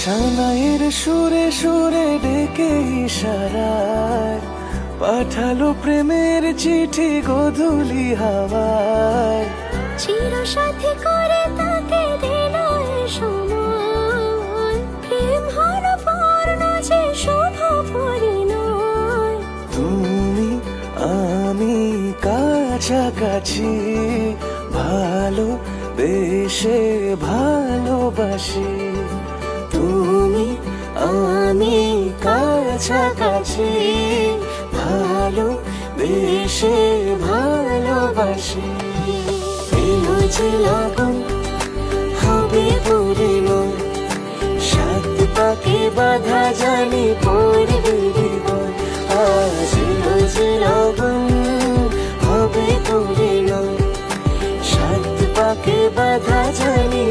সানাইয়ের সুরে সুরে ডেকে ইশারায় পাঠালো প্রেমের চিঠি গধুলি হাওয়ায়। চির সাথে করে তাকে দিল সময়। প্রেম যে শুভ পরিণয়। তুমি আমি কাছাকাছি ভালো বেশে ভালোবাসি। কাছাকাছি, ভালো দেশে ভালোবাসি। যে লাগুন হবে পরিণয় সাত পাকে বাধা জানি পড়বে আজ এলো যে লাগুন হবে পরিণয় সাত পাকে বাধা জানি